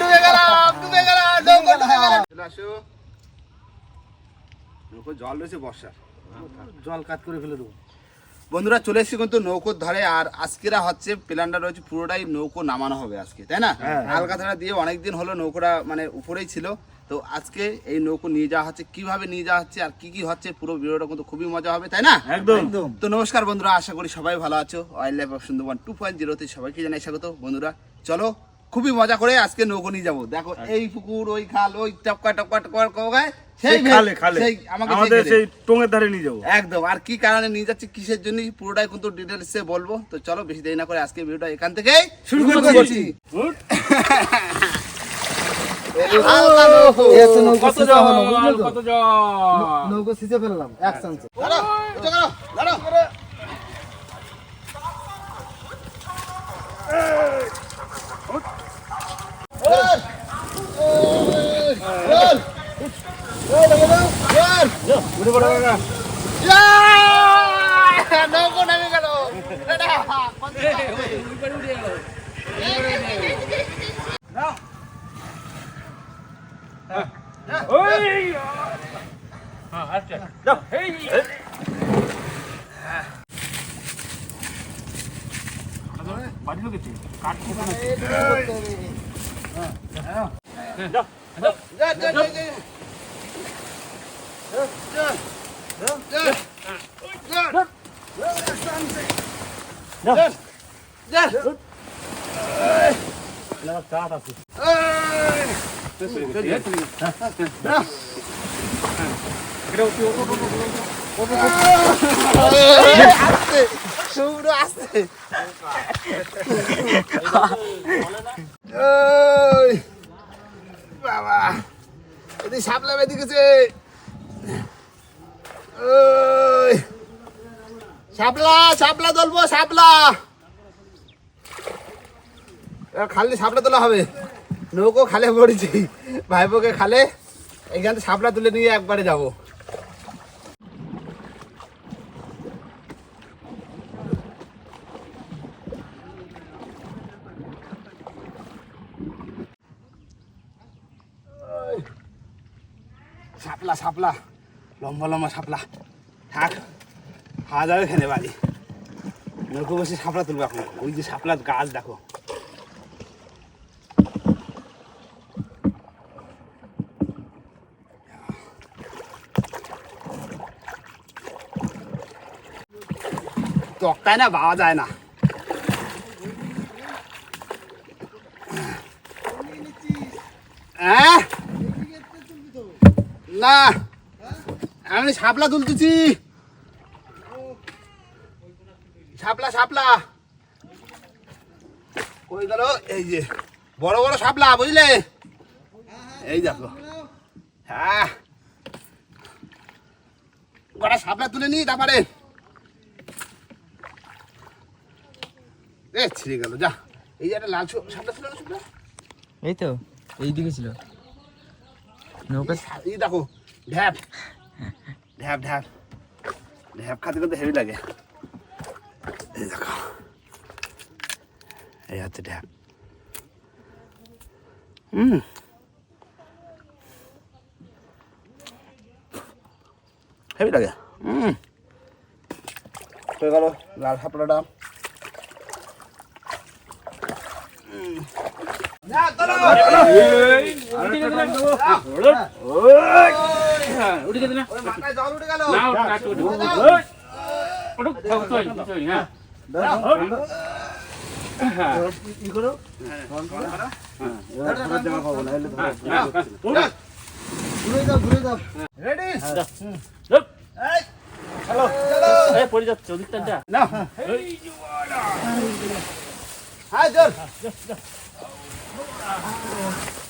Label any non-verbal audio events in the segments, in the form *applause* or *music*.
ডুবে গেলাম ডুবে গেলাম নৌকো ডুবে গেলাম। চলে আসো। নৌকো জল রয়েছে বর্ষার। জল কাট করে ফেলে দেবো। বন্ধুরা চলে এসেছি কিন্তু নৌকোর ধারে আর আজকেরা হচ্ছে প্ল্যানটা রয়েছে পুরোটাই নৌকো নামানো হবে আজকে তাই না? হ্যাঁ। আলকাতরা দিয়ে অনেকদিন হলো নৌকোটা মানে উপরেই ছিল। তো আজকে এই নৌকো নিয়ে যাওয়া হচ্ছে কীভাবে নিয়ে যাওয়া হচ্ছে আর কি কি হচ্ছে পুরো ভিডিওটা কিন্তু খুবই মজা হবে তাই না? একদম। একদম। তো নমস্কার বন্ধুরা আশা করি সবাই ভালো আছো। Wildlife of Sundarban two point জিরোতে সবাইকে জানাই স্বাগত। বন্ধুরা চলো খুবই মজা করে আজকে নৌকো নিয়ে যাব। দেখো এই পুকুর ওই খাল ওই টপকা টপকা টপকা টপকা সেই খালে খালে। সেই আমাকে আমাদের সেই টোঙের ধারে নিয়ে যাব। একদম আর কি কারণে নিয়ে যাচ্ছি কিসের জন্য পুরোটাই কিন্তু ডিটেলসে বলব। তো চলো বেশি দেরি না করে আজকে ভিডিওটা এখান থেকে শুরু করছি। *laughs* নৌকো। সিসে ফেললাম এক চান্সে দাঁড়াও, উঠে গেলো, দাঁড়াও। আস্তে, শুভ্র আস্তে। বাবা এদিকে সাপলা বেঁধে গেছে। ওই, শাপলা শাপলা তুলবো এবার খালি শাপলা তোলা হবে। নৌকো খালে পড়েছি ভাইপোকে খালে এইখান থেকে শাপলা তুলে নিয়ে একবারে যাব। শাপলা শাপলা লম্বা লম্বা শাপলা থাক, খাওয়া যাবে খেলে বাড়ি। নৌকো বসে শাপলা তুলবো এখন। ওই যে শাপলার গাছ, দেখো। তক্তায় না পাওয়া যায় না হ্যাঁ না, আমি শাপলা তুলতেছি। শাপলা শাপলা। কই গেল? এই যে, বড় বড় শাপলা, বুঝলে? এই দেখো। হ্যাঁ। কটা শাপলা তুলে নি তারপরে? এ, ছিঁড়ে গেল, যা। এই যে একটা লাল শাপলা ছিল না এই তো, এইদিকে ছিল। নৌকা এই দেখো ঢ্যাপ। ঢ্যাপ ঢ্যাপ। ঢ্যাপ খাতে কিন্তু হেভি লাগে। এই দেখো। এই হচ্ছে ঢ্যাপ। হুম হেভি লাগে। হুম হয়ে গেল লাল শাপলাটা হুম। না, হ্যাঁ ঘুরে যাও ঘুরে যাও। রেডি? এই। পড়ে যাচ্ছে ওদিকটা যা। না। হাই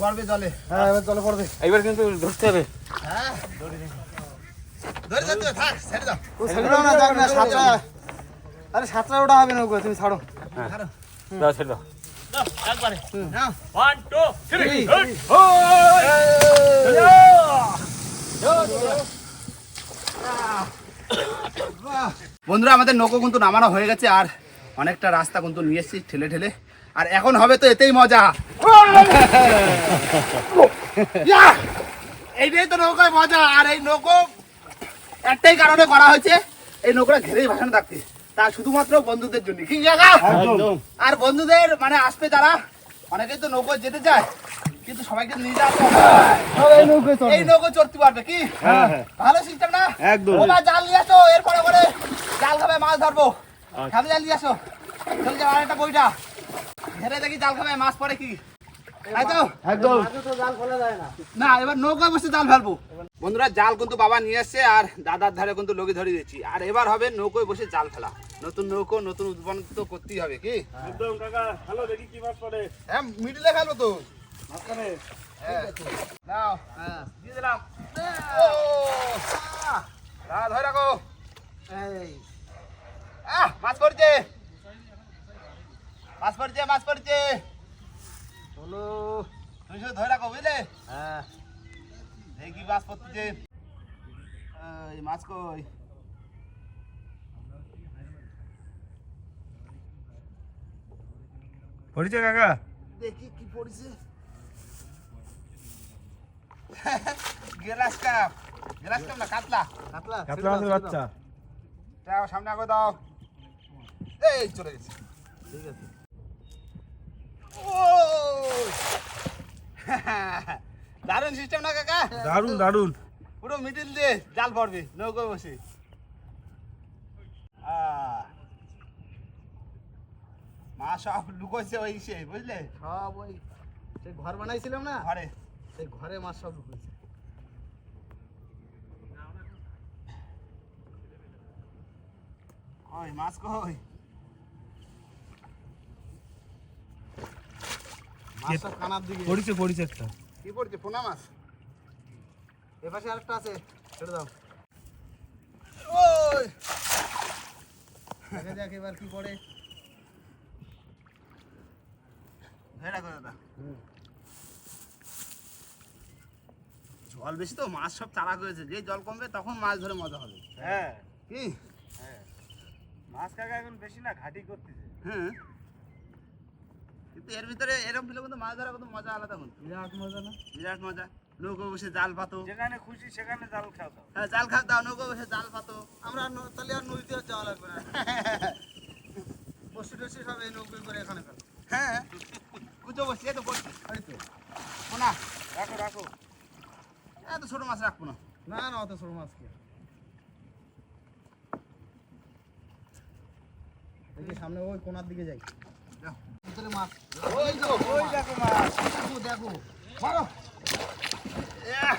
পড়বে জলে। হ্যাঁ এবার জলে পড়বে। এইবার কিন্তু ধরতে হবে। হ্যাঁ ধরে যেতে থাক ছেড়ে দাও। ছেড়ে দাও না যাক না সাতটা। আরে সাতটা ওটা হবে না তুমি ছাড়ো। দাও ছেড়ে দাও। নাও। ওয়ান টু থ্রি বন্ধুরা আমাদের নৌকো কিন্তু নামানো হয়ে গেছে আর অনেকটা রাস্তা কিন্তু নিয়ে এসেছি ঠেলে ঠেলে। আর এখন হবে তো এতেই মজা। *laughs* এইটাই তো নৌকায় মজা আর এই নৌকো একটাই কারণে করা হয়েছে এই নৌকোটা ঘেরেই ভাসানো থাকতে তা শুধুমাত্র বন্ধুদের জন্য কি জায়গা? আর বন্ধুদের মানে আসবে তারা অনেকেই তো নৌকো যেতে চায় কিন্তু সবাইকে নিয়ে যাওয়া এই নৌকো চড়তে পারবে কি? ভালো সিস্টেম না? একদম। জাল নিয়ে আসো এরপরে করে জাল খাবে মাছ ধরবো। খাবে জাল নিয়ে আসো। চলে যাও আরেকটা বইটা। ঘেরে দেখি জাল খাবে মাছ পড়ে কি? না। এবার নৌকায় বসে জাল ফেলব। বন্ধুরা জাল কিন্তু বাবা নিয়ে আসছে আর দাদার ধারে কিন্তু লোকে ধরে দিচ্ছি আর এবার হবে নৌকোয় বসে জাল ফেলা নতুন নৌকো নতুন উদ্ভাবন তো করতেই হবে কি? একদম কাকা। হ্যালো দেখি কি মাছ পড়ে। হ্যাঁ মিডিলে ফেলব তো। মাঝখানে। হ্যাঁ। নাও। হ্যাঁ। দিয়ে দিলাম। ও ধরে রাখো। এই। আহ মাছ পড়ছে। মাছ পড়ছে মাছ পড়ছে। চলো। তুমি শুধু ধরে রাখো বুঝলে? হ্যাঁ। দেখি মাছ পড়তেছে? এই মাছ কই? পড়েছে কাকা? দেখি কি পড়েছে। গেলাস কাপ। গেলাস কাপ না কাতলা। কাতলা কাতলা মাছের বাচ্চা। সামনে আগে দাও। এই চলে গেছে। ঠিক আছে। ও *laughs* দারুণ সিস্টেম না কাকা? দারুণ দারুণ পুরো মিডিল দিয়ে জাল পড়বে নৌকো বসে। আহ। মা সব লুকোচ্ছে ওই সে বুঝলে? সব ওই সেই ঘর বানাইছিলাম না ঘরে। সেই ঘরে মাছ সব ঢুকেছে ওই মাছ কই? কানার দিকে। পড়েছে পড়েছে একটা। কি পড়ছে? পোনা মাছ? এপাশে আরেকটা আছে ছেড়ে দাও। ওই! দেখা যাক এবার কি করে জল বেশি তো মাছ সব তাড়া করেছে। যে জল কমবে তখন মাছ ধরে মজা হবে। হ্যাঁ। কি? হ্যাঁ। মাছ কাকা এখন বেশি না ঘাটি করতেছে। হ্যাঁ। কিন্তু এর ভিতরে এরকম ফেলে কিন্তু মাছ ধরা কত মজা আলাদা কিন্তু। বিরাট মজা না? বিরাট মজা। নৌকো বসে জাল পাতো। যেখানে খুশি সেখানে জাল খাও দাও হ্যাঁ জাল খাও দাও নৌকো বসে জাল পাতো। আমরা আর ন- তাহলে আর নদীতে যাওয়া লাগবে না। বসে টসে সব এই নৌকোয় করে এখানে ফেলো হ্যাঁ। কুচো বসে এ তো করছি এই তো। না রাখো রাখো। এত ছোট মাছ রাখব না। না না অত ছোট মাছ কি? দেখি সামনে ওই কোনার দিকে যাই। ভিতরে মাছ ওই তো ওই দেখো মাছ দেখো দেখো। মারো। এহ,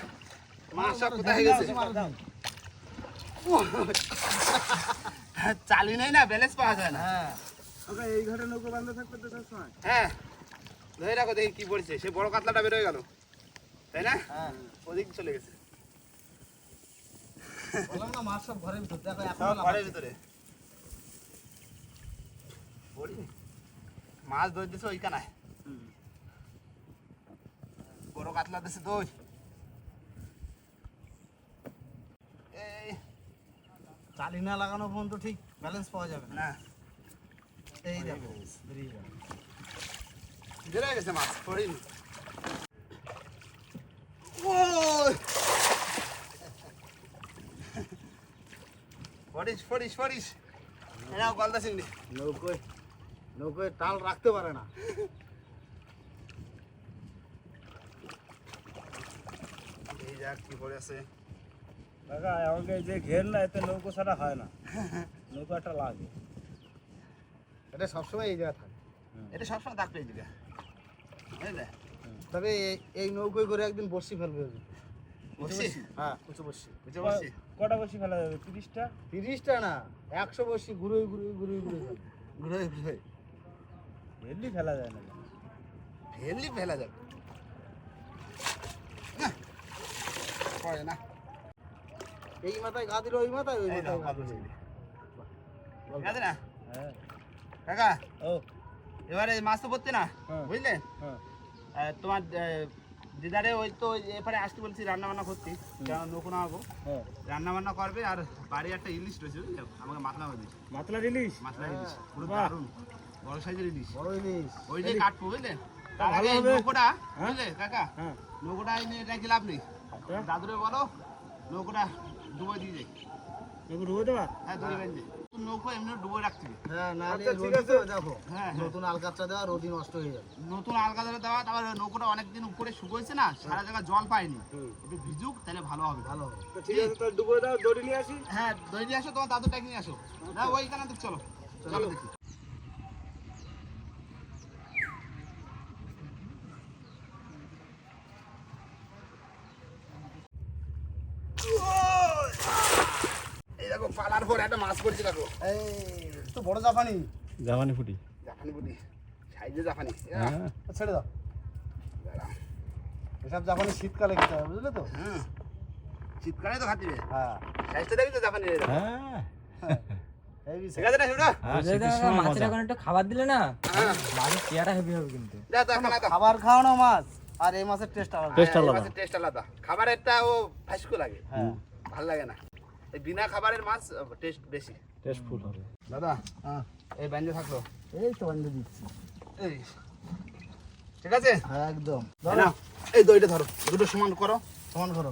কোথায় গেছে? মারো, মারো। চালি নেই না ব্যালেন্স পাওয়া যায় না। হ্যাঁ। এই ঘরে নৌকো বান্ধা থাকবে তো সবসময়? হ্যাঁ। ধরে রাখো দেখি কি পড়ছে। সে বড় কাতলাটা বেরোয় গেল। তাই না? হ্যাঁ। ওদিক চলে গেছে। বললাম না মাছ সব ঘরের ভিতর। দেখো এখন ঘরের ভিতরে। বলি মাছ ধরে দিছে ওইখানে বড় কাতলা দিছে দই এই চালি না লাগানো পর্যন্ত ঠিক ব্যালেন্স পাওয়া যাবে না। এই দেখো বেরিয়ে গেছে মাছ পড়িনি। পড়িস পড়িস পড়িস। এনাও গলদা চিংড়ি। নৌকোয়। নৌকোয় টাল রাখতে পারে না। এই যাক কি পড়ে আছে কাকা আমাকে যে ঘের না এতে নৌকো ছাড়া হয় না। নৌকো একটা লাগে। এটা সবসময় এই থাকে। এটা সবসময় দিবে বুঝলে? তবে এই- এই নৌকোয় করে একদিন বসি ফেলবে। হ্যাঁ বসি কটা বসি ফেলা যাবে? তিরিশটা? তিরিশটা না একশো বসি ঘুরে ঘুরে ঘুরে ঘুরে। ঘুরে ঘুরে। এবারে মাছ তো পড়তে না? বুঝলে? তোমার দিদারে ওই তো এপারে আসতে বলছি রান্না বান্না করতে কারণ নৌকো নামাবো রান্না বান্না করবে আর বাড়ি একটা ইলিশ রয়েছে বুঝলে? আমাকে মাতলা হবে মাতলার ইলিশ? মাতলার ইলিশ। বড় সাইজের ইলিশ। বড় ইলিশ। ওই যে কাটবো বুঝলে? তার আগে নৌকোটা হ্যাঁ? বুঝলে কাকা? হ্যাঁ। নৌকোটা এনে রেখে লাভ নেই হ্যাঁ? দাদুরে বলো নৌকোটা ডুবো দিয়ে যায় এগুলো রুয়ে দেবা? হ্যাঁ দড়ি বেঁধে নৌকো এমনি ডুবো রাখতে হ্যাঁ না আচ্ছা, ঠিক আছে। দেখো। হ্যাঁ হ্যাঁ। নতুন দেওয়া রোদি নষ্ট হয়ে যাবে। নতুন আলগা ধরে দেওয়া তারপর নৌকোটা অনেকদিন উপরে শুকোয়েছে না সারা জায়গা জল পায়নি। একটু ভিজুক তাহলে ভালো হবে। ভালো হবে। তো ঠিক আছে তাহলে ডুবো দাও দড়ি নিয়ে আসি। হ্যাঁ দই নিয়ে আসো তোমার দাদু ট্যাগ নিয়ে আসো না ওইখানে তো চলো চলো। দেখি এই দেখো একটা মাছ পড়ছে দেখো। এই তো বড় জাপানি। জামানি ফুটি। জাপানি বুটি সাইজে জাপানি। হ্যাঁ। ছেড়ে দাও। এসব জাপানি শীতকালে খেতে হবে বুঝলে তো? হুম শীতকালে তো খাতিবে। হ্যাঁ। সাইজটা দেখি তো জাপানি হ্যাঁ। এখন একটু খাবার দিলে না হ্যাঁ। মাছের চেয়ারা হেভি হবে কিন্তু। খাবার খাওয়ানো মাছ আর এই মাছের টেস্ট আলাদা। টেস্ট আলাদা। খাবারেরটা ও ফাইসকো লাগে। হ্যাঁ। ভালো লাগে না। বিনা খাবারের মাছ টেস্ট বেশি। টেস্টফুল হবে। দাদা হ্যাঁ। এই ব্যঞ্জন থাকল। এই তো বান্ধে দিচ্ছি। এই ঠিক আছে? হ্যাঁ একদম। নাও, এই দইটা ধরো। দুটো সমান করো। সমান করো।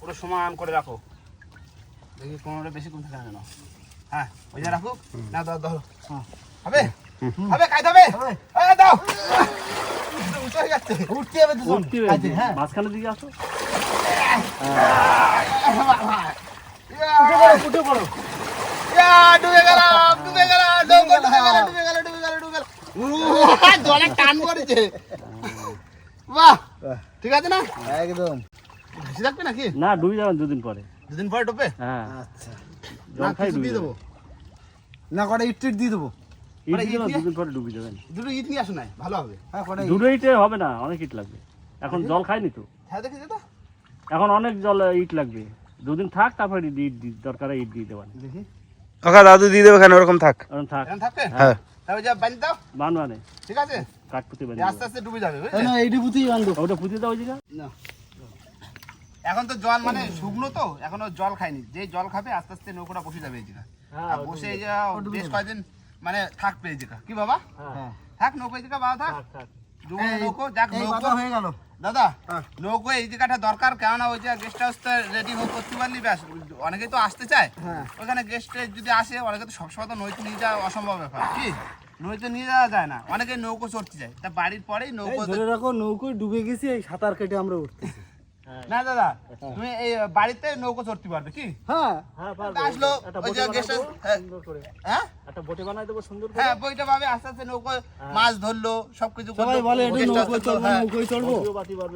পুরো সমান করে রাখো। দেখি কোনোটা বেশি কম থাকে না। হ্যাঁ ওই যে রাখো না দাও ধরো হ্যাঁ। হবে? হবে খাইতে হবে? হবে। এই দাও হয়ে যাচ্ছে। উঠতে হবে তো সব। খাইতে, হ্যাঁ। মাঝখানের দিকে আসো। উঠে পড়ো উঠে পড়ো ইয়া, ডুবে গেলাম ডুবে গেলাম ডুবে গেল ডুবে গেল ডুবে গেল ডুবে গেল। জলে টান করেছে বাহ ঠিক আছে না? একদম। ভেসে থাকবে নাকি? না ডুবে যাবেন দুদিন পরে। দুদিন পরে ডুবে? হ্যাঁ। আচ্ছা। জল খাই ডুবে দেবো না কটা ইট দিয়ে দেবো। মানে দুদিন পরে ডুবে যাবেন। দুটো ইট নিয়ে আসো নাই ভালো হবে। হ্যাঁ দুটো ইটে হবে না অনেক ইট লাগবে। এখন জল খায়নি তো। হ্যাঁ দেখি তো? এখন অনেক জল ইট লাগবে। দুদিন থাক তারপরে ইট দরকার ইট দিয়ে দেবেন দেখি। দাদু দিয়ে দেবে কেন ওরকম থাক। এখন থাক। থাকবে? হ্যাঁ। যা দাও। মানে ঠিক আছে? আস্তে আস্তে ডুবে যাবে না এইটি পুঁতেই বান্ধব ওটা পুঁতে দাও ওই না। এখন তো জল মানে শুকনো তো এখনও জল খায়নি যে জল খাবে আস্তে আস্তে নৌকোটা বসে যাবে এই জায়গা বসে এই জায়গা বেশ কয়েকদিন মানে থাকবে এই জায়গা কি বাবা? হ্যাঁ। থাক নৌকো এই জায়গা বাবা থাক। ডুবো নৌকো যাক এই নৌকো। হয়ে গেল। দাদা হ্যাঁ। নৌকো এই জায়গাটা দরকার কেননা ওই যে গেস্ট হাউসটা রেডি করতে পারলি ব্যাস অনেকেই তো আসতে চায়। হ্যাঁ। ওখানে গেস্টে যদি আসে অনেকে তো সবসময় তো নৌকো নিয়ে যাওয়া অসম্ভব ব্যাপার কি? নৌকো নিয়ে যাওয়া যায় না অনেকে নৌকো চড়তে যায়। তা বাড়ির পরেই নৌকো ধরে রাখো নৌকো ডুবে গেছি এই সাঁতার কেটে আমরা উঠতেছি। না দাদা তুমি এই বাড়িতে নৌকো চড়তে পারবে কি? হ্যাঁ। হ্যাঁ আসলো ওই যে গেস্ট হ্যাঁ। সুন্দর হ্যাঁ? একটা বোটে বানাই দেবো সুন্দর হ্যাঁ বইটা ভাবে আস্তে আস্তে নৌকো মাছ ধরলো সবকিছু সবাই বলে চড়বো। চড়বো?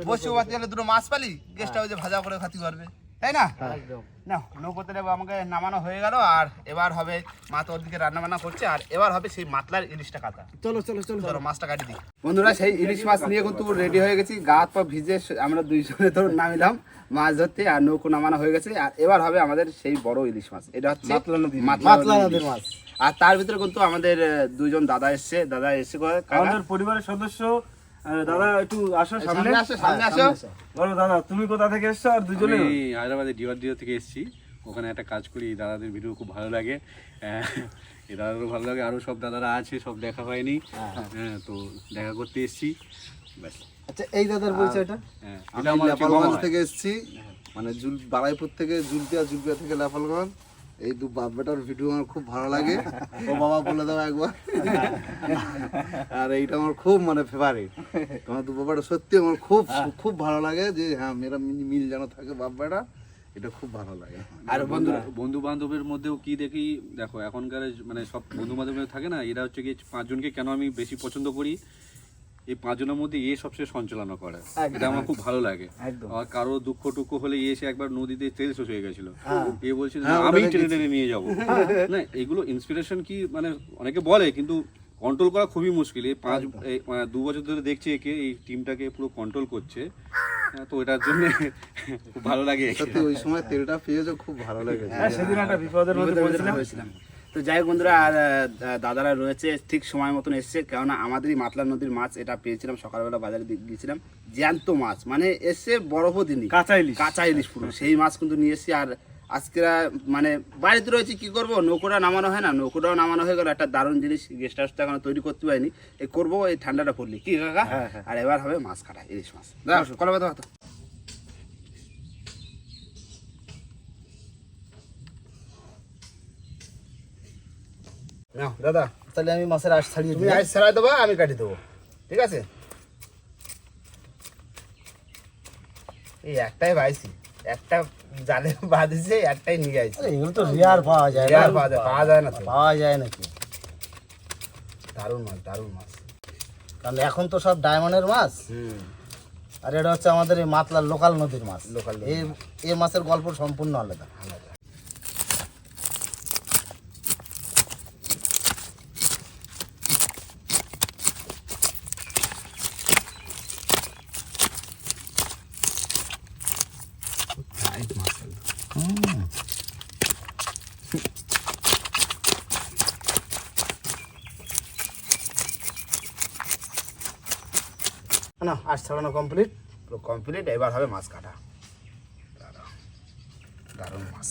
বসে বাতি দুটো মাছ পালি? গেস্ট হাউসে ভাজা করে খাতি পারবে। তাই না? একদম। না নৌকোতে আমাকে নামানো হয়ে গেল আর এবার হবে মা তো ওদিকে রান্না বান্না করছে আর এবার হবে সেই মাতলার ইলিশটা কাটা। চলো চলো চলো। চলো মাছটা কাটি দিই। বন্ধুরা সেই ইলিশ মাছ নিয়ে কিন্তু রেডি হয়ে গেছি গা হাত পা ভিজে আমরা দুইজনে তো নামিলাম মাছ ধরতে আর নৌকো নামানো হয়ে গেছে আর এবার হবে আমাদের সেই বড় ইলিশ মাছ। এটা হচ্ছে মাতলা নদীর মাতলা মাতলা নদীর মাছ। আর তার ভিতরে কিন্তু আমাদের আহ, দুইজন দাদা এসছে দাদা এসে আমাদের পরিবারের সদস্য দাদা একটু আসো সামনে। সামনে আসো বলো দাদা তুমি কোথা থেকে এসছো আর দুজনে? আমি হায়দ্রাবাদের ডিওয়ার থেকে এসেছি। ওখানে একটা কাজ করি দাদাদের ভিডিও খুব ভালো লাগে। আহ, এই দাদাদেরও ভালো লাগে। আরও সব দাদারা আছে সব দেখা হয়নি। হ্যাঁ তো দেখা করতে এসেছি। ব্যাস। আচ্ছা এই দাদার পরিচয়টা? হ্যাঁ আমি এটা আমার হচ্ছে নেপালগঞ্জ থেকে এসেছি। মানে জুল বারাইপুর থেকে জুলপিয়া জুলপিয়া থেকে নেপালগঞ্জ এই দু বাপ বেটার ভিডিও আমার খুব ভালো লাগে। ও বাবা বলে দাও একবার। আর এইটা আমার খুব মানে ফেভারিট তোমার দু বাবাটা সত্যি আমার খুব খুব ভালো লাগে যে হ্যাঁ মেরা মিল- মিল যেন থাকে বাপ বেটা এটা খুব ভালো লাগে। আর বন্ধুরা বন্ধু বান্ধবের মধ্যেও কি দেখি দেখো এখনকার মানে সব বন্ধু বান্ধব থাকে না এরা হচ্ছে কি পাঁচজনকে কেন আমি বেশি পছন্দ করি? এই পাঁচজনের মধ্যে এ সবচেয়ে সঞ্চালনা করে। এটা আমার খুব ভালো লাগে। আর কারও দুঃখ টুক্ষ হলে এ এসে একবার নদীতে তেল শেষ হয়ে গেছিল। এ বলছিল হ্যাঁ, আমি টেনে টেনে নিয়ে যাব। না এগুলো ইন্সপিরেশন কি মানে অনেকে বলে কিন্তু কন্ট্রোল করা খুবই মুশকিল। এই পাঁচ দু বছর ধরে দেখছি একে এই টিমটাকে পুরো কন্ট্রোল করছে। হ্যাঁ, তো এটার জন্য *laughs* খুব ভালো লাগে। সত্যি ওই সময় তেলটা পেয়েছ খুব ভালো হ্যাঁ সেদিন একটা বিপদের মধ্যে পড়েছিলাম। তো যাই হোক বন্ধুরা আর দাদারা রয়েছে ঠিক সময় মতন এসছে কেননা আমাদেরই মাতলা নদীর মাছ এটা পেয়েছিলাম সকালবেলা বাজারে গিয়েছিলাম। জ্যান্ত মাছ মানে এসে বরফও দিনই কাঁচা ইলিশ। কাঁচা ইলিশ পুরো সেই মাছ কিন্তু নিয়ে এসেছি আর আজকে মানে বাড়িতে রয়েছে কি করব? নৌকোটা নামানো হয় না নৌকোটাও নামানো হয়ে গেল একটা দারুণ জিনিস গেস্ট হাউসটা এখন তৈরি করতে পারিনি। এই করব এই ঠান্ডাটা পড়লে কি কাকা? আর এবার হবে মাছ কাটা ইলিশ মাছ। কলা কথা নাও, দাদা। তাহলে আমি মাছের আশ ছাড়িয়ে তুমি দিই। আইস ছাড়াই দেবো আমি কাটি দেবো। ঠিক আছে? এই একটাই পাইছি। একটা জালে বাঁধিছে একটাই নিয়ে আইছি। এগুলো তো রেয়ার পাওয়া যায় আর পাওয়া যায় পাওয়া যায় না পাওয়া যায় নাকি দারুণ মাছ দারুণ মাছ। কারণ এখন তো সব ডায়মন্ডের মাছ। হুম। আর এটা হচ্ছে আমাদের এই মাতলার লোকাল নদীর মাছ। লোকাল এই এই মাছের গল্প সম্পূর্ণ আলাদা না আজ ছাড়ানো কমপ্লিট পুরো কমপ্লিট এবার হবে মাছ কাটা। দারুণ। মাছ।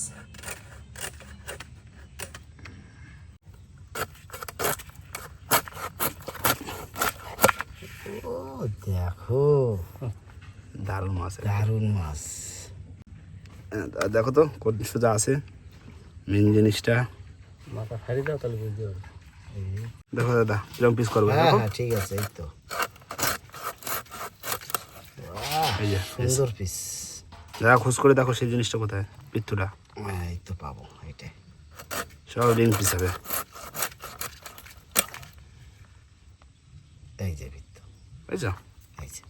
ও দেখো দারুণ মাছ দারুণ মাছ। হ্যাঁ, দেখো তো কোন সোজা আছে মেন জিনিসটা। মাথা ফাড়ি দাও তাহলে বুঝতে পারবে। দেখো দাদা কিরম পিস করবে হ্যাঁ হ্যাঁ ঠিক আছে এই তো। সুন্দর পিস যা খোঁজ করে দেখো সেই জিনিসটা কোথায় পিত্তুটা। এই তো পাবো এইটাই। সব রিং পিস হবে। এই যে বিত্ত বুঝছ এই যে।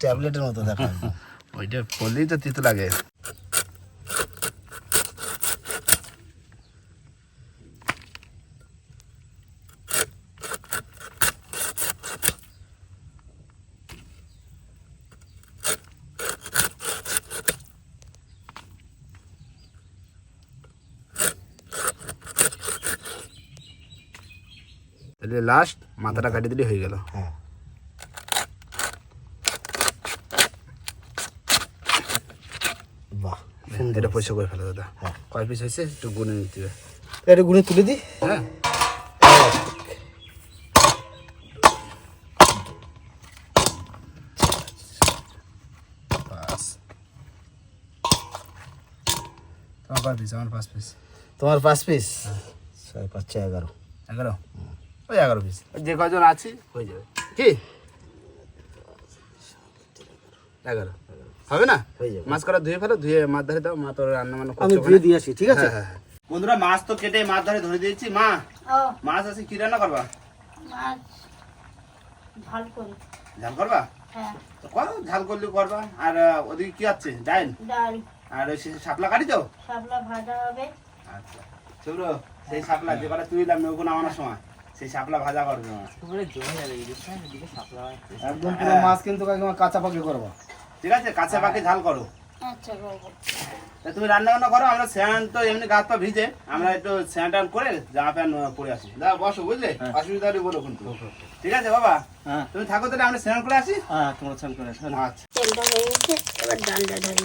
ট্যাবলেটের *laughs* মতো দেখা *laughs* ওইটা পড়লেই তো তিতো লাগে। তাহলে লাস্ট মাথাটা কাটিয়ে দিলে হয়ে গেল। হ্যাঁ। বাহ এটা পয়সা করে ফেলো দাদা। কয় পিস হয়েছে? একটু গুনে নিতে হবে। এটা গুনে তুলে দিই হ্যাঁ। তোমার আমার পাঁচ পিস তোমার পাঁচ পিস ছয় পাঁচ ছয় এগারো। এগারো? ওই এগারো পিস যে কজন আছে হয়ে যাবে। কি? এগারো। হবে না? হয়ে যাবে। মাছ করা ধুয়ে ফেলো ধুয়ে মাছ ধরে দাও মা তোর রান্না বান্না আমি করছে দিয়ে আসি ঠিক আছে? হ্যাঁ, হ্যাঁ, হ্যাঁ। বন্ধুরা মাছ তো কেটে মাছ ধরে ধরে দিয়েছি। মা মাছ আছে কি রান্না করবা? মাছ ঝাল করি। ঝাল করবা? হ্যাঁ। তো করো ঝাল করলে করবা। আর ওদিকে কি আছে? ডাইল? ডাল। আর ওই শাপলা কাটি তো? শাপলা ভাজা হবে। আচ্ছা। চলো সেই শাপলা যে কটা তুইলাম নৌকো নামানোর সময়। সেই শাপলা ভাজা করবে একদম পুরো মাছ কিন্তু কাঁচা পাকি করব। ঠিক আছে কাছে পাখি ঝাল করো। আচ্ছা তা তুমি রান্না বান্না করো আমরা স্যান তো এমনি গাছ পা ভিজে আমরা একটু স্যান টান করে জামা প্যান্ট পরে আসি। দা বসো বুঝলে? অসুবিধা হলে বলো কিন্তু। ঠিক আছে বাবা। হ্যাঁ। তুমি থাকো তাহলে আমরা স্নান করে আসি? হ্যাঁ তোমরা চান করে আসো। আচ্ছা। তেলটা হয়ে গেছে এবার ডালটা ঢালি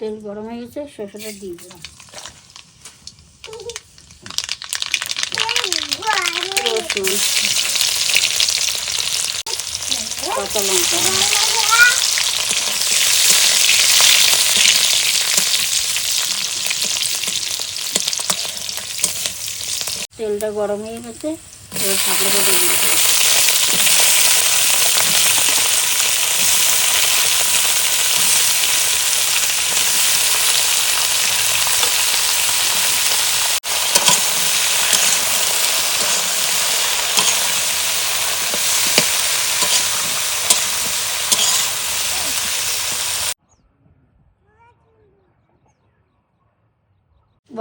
তেল গরম হয়ে গেছে শসাটা দিয়ে দিলাম। তেলটা গরম হয়ে গেছে, এবার শাপলাটা দিয়ে দিতে হবে।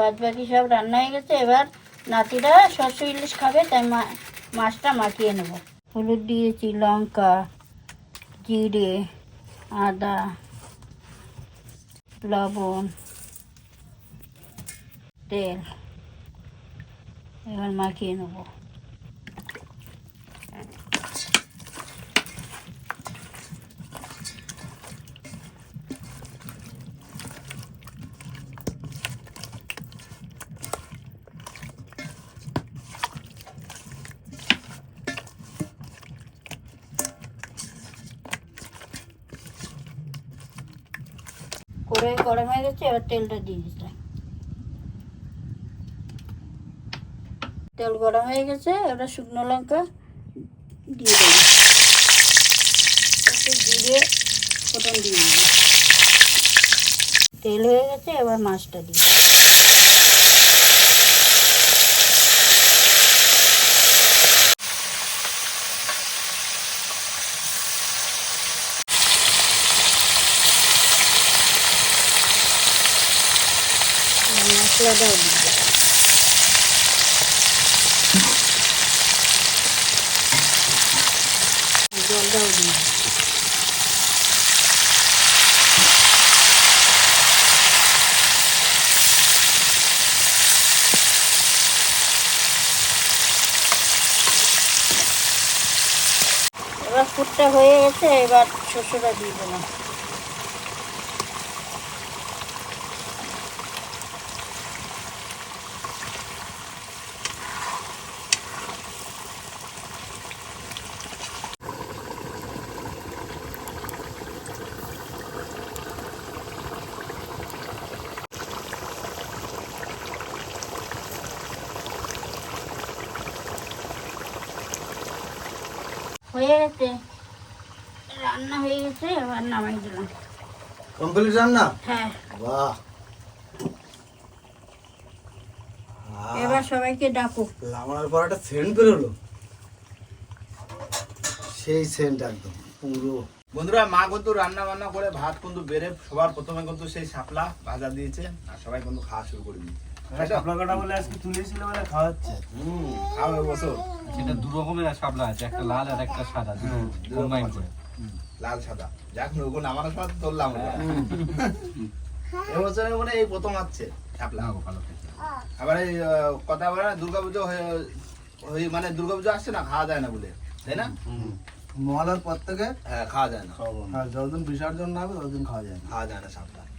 বাদ বাকি সব রান্না হয়ে গেছে, এবার নাতিরা শস্য ইলিশ খাবে, তাই মাছটা মাখিয়ে নেব। হলুদ দিয়েছি, লঙ্কা, জিরে, আদা, লবণ, তেল। এবার মাখিয়ে নেব। গরম হয়ে গেছে, এবার তেলটা দিয়ে দিতে। তেল গরম হয়ে গেছে, এবার শুকনো লঙ্কা দিয়ে দেবো। জিরে ফোটন দিয়ে তেল হয়ে গেছে, এবার মাছটা দিয়ে এবার ফুটটা হয়ে গেছে এবার শস্যটা দিয়ে দেবো হয়ে গেছে রান্না হয়ে গেছে এবার নামাই দিলাম। কমপ্লিট রান্না? হ্যাঁ। বাহ। এবার সবাইকে ডাকুক লামানোর পর একটা সেন্ট বেরোলো। সেই সেন্ট একদম পুরো। বন্ধুরা মা কিন্তু রান্না বান্না করে ভাত কিন্তু বেড়ে সবার প্রথমে কিন্তু সেই শাপলা ভাজা দিয়েছে আর সবাই কিন্তু খাওয়া শুরু করে দিয়েছে। বসো। সেটা দু রকমের শাপলা আছে একটা লাল আর একটা সাদা কম্বাইন করে। লাল সাদা। যাক নৌকো নামানোর সময় তো তুললাম মানে এই প্রথম শাপলা। আবার এই আহ, কথা বলে না দুর্গাপুজো হয়ে হয়ে- মানে দুর্গাপুজো আসছে না খাওয়া যায় না বলে তাই না? মহালয়ার পর থেকে হ্যাঁ খাওয়া যায় না। যতদিন বিসর্জন না হবে ততদিন খাওয়া যায় না। খাওয়া যায় না শাপলা।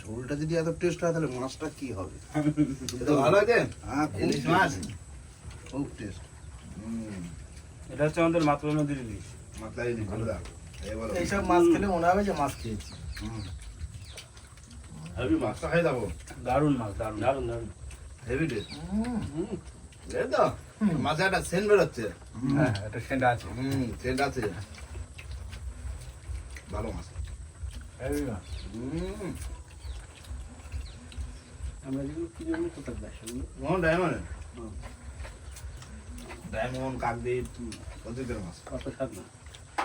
ঝোলটা যদি এত টেস্ট হয় তাহলে মাছটা কি হবে? *laughs* ভালো আছে? হ্যাঁ ইলিশ মাছ। খুব টেস্ট এটা হচ্ছে আমাদের মাতলা নদীর ইলিশ। মাতলা ইলিশ ভালো এইসব মাছ খেলে মনে হবে যে মাছ খেয়েছি। হেভি মাছটা খাই যাব। দারুণ মাছ দারুণ। দারুণ দারুণ। হেভি টেস্ট এই তো মাছে একটা সেন্ট বেরোচ্ছে। হ্যাঁ একটা সেন্ট আছে। হুম সেন্ট আছে। ভালো মাছ। হেভি মাছ। হুম। আমরা যেগুলো ডায়মন্ড ডায়মন্ড কাকদ্বীপ প্রতিদিন মাছ কত স্বাদ না।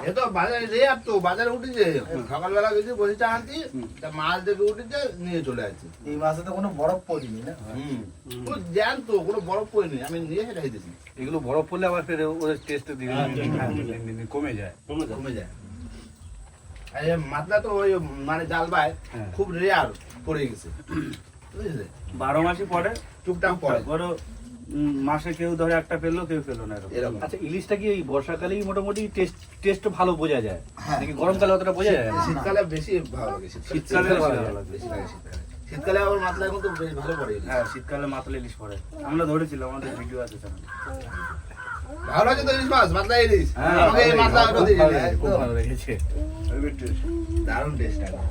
এ তো বাজারে আর তো বাজারে উঠেছে। সকালবেলা গেছি বসে চা আনছি তা মাছ দেখে উঠেছে নিয়ে চলে আসছে। এই মাছে তো কোনো বরফ পড়িনি না? হুম। জ্যান তো কোনো বরফ পড়েনি। আমি নিয়ে সেটা এগুলো বরফ পড়লে আবার ফের ওদের টেস্ট দিন দিন দিন দিন কমে যায়। কমে যায়। আর মাতলা তো ওই মানে জাল বায় হ্যাঁ। খুব রেয়ার পড়ে গেছে। বুঝলে বারো মাসই পরে টুকটাক পড়ে। ধরো মাসে কেউ ধরে একটা পেল কেউ পেল না এরকম। আচ্ছা ইলিশটা কি এই বর্ষাকালেই মোটামুটি টেস্ট টেস্ট ভালো বোঝা যায়? নাকি গরমকালে অতটা বোঝা যায় শীতকালে বেশি ভালো লাগে শীতকালে ভালো লাগে শীতকালে। শীতকালে আবার মাতলা কিন্তু বেশ ভালো পড়ে হ্যাঁ শীতকালে মাতলা ইলিশ পড়ে। আমরা ধরেছিলাম আমাদের ভিডিও আছে চ্যানেলে ভালো আছে তো ইলিশ মাছ মাতলা ইলিশ। হ্যাঁ, আমাকে এই মাতলা আরও দিয়ে। খুব ভালো লেগেছে। দারুণ টেস্ট একদম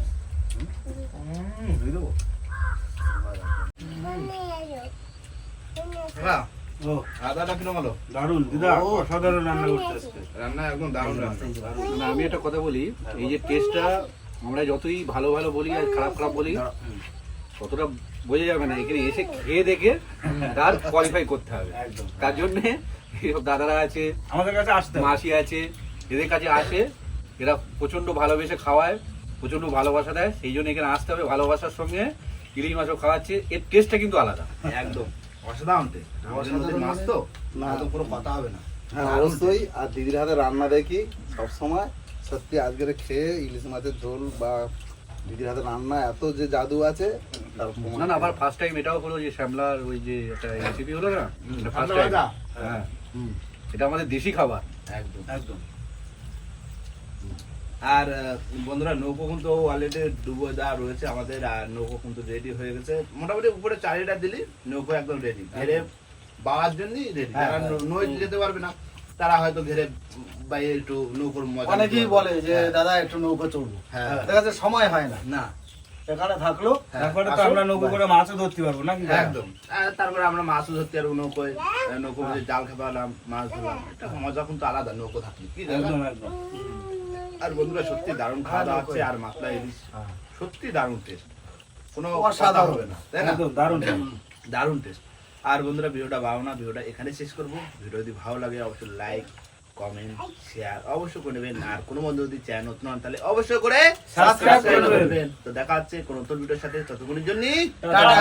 দিয়ে দেবো। আমি একটা কথা বলি এই যে টেস্টটা আমরা যতই ভালো ভালো বলি আর খারাপ খারাপ বলি ততটা বোঝা যাবে না এখানে এসে খেয়ে দেখে তার কোয়ালিফাই করতে হবে। একদম। তার জন্য এইসব দাদারা আছে আমাদের কাছে আসতে মাসি আছে এদের কাছে আসে এরা প্রচণ্ড ভালোবেসে খাওয়ায় প্রচণ্ড ভালোবাসা দেয় সেই জন্য এখানে আসতে হবে ভালোবাসার সঙ্গে। ইলিশ মাছও খাওয়াচ্ছে। এর টেস্টটা কিন্তু আলাদা। একদম। অসাধারণ টেস্ট মাছ তো না। তো কোনো কথা হবে না। হ্যাঁ অবশ্যই। আর দিদির হাতে রান্না দেখি সব সময় সত্যি আজকের খেয়ে ইলিশ মাছের ঝোল বা দিদির হাতে রান্না এত যে জাদু আছে না না আবার ফার্স্ট টাইম এটাও হলো যে শ্যামলার ওই যে একটা রেসিপি হলো না? ফার্স্ট টাইম হ্যাঁ। এটা আমাদের দেশি খাবার। একদম। একদম। আর বন্ধুরা নৌকো কিন্তু অলরেডি ডুবো দেওয়া রয়েছে আমাদের আর নৌকো কিন্তু রেডি হয়ে গেছে। মোটামুটি উপরে চারিটা দিলি নৌকো একদম রেডি ঘেরে বাওয়ার জন্যই রেডি যারা ন- নই যেতে পারবে না। তারা হয়তো ঘেরে বাইরে একটু নৌকোর মজা অনেকেই বলে যে হ্যাঁ। দাদা একটু নৌকো চড়বো। হ্যাঁ। দেখা যাচ্ছে সময় হয় না। না। এখানে থাকল তারপরে তো আমরা নৌকো করে মাছও ধরতে পারব নাকি? একদম। তারপরে আমরা মাছও ধরতে পারব নৌকোয়। নৌকো জাল খেপালাম মাছ ধরলাম। একটা মজা কিন্তু আলাদা নৌকো থাকলে। কি একদম একদম। আর বন্ধুরা সত্যি দারুণ খাওয়া দাওয়া হচ্ছে আর মাতলা ইলিশ। সত্যি দারুণ টেস্ট কোনো কথা হবে না তাই না? দারুণ দারুণ টেস্ট আর বন্ধুরা ভিডিওটা ভালো না ভিডিওটা এখানে শেষ করব। ভিডিও যদি ভালো লাগে অবশ্যই লাইক কমেন্ট শেয়ার অবশ্যই করে নেবেন। আর কোনো বন্ধু যদি চ্যানেল নতুন হন তাহলে অবশ্যই করে Subscribe করে। নেবেন। তো দেখা হচ্ছে কোনো নতুন ভিডিওর সাথে ততক্ষণের জন্য টাটা।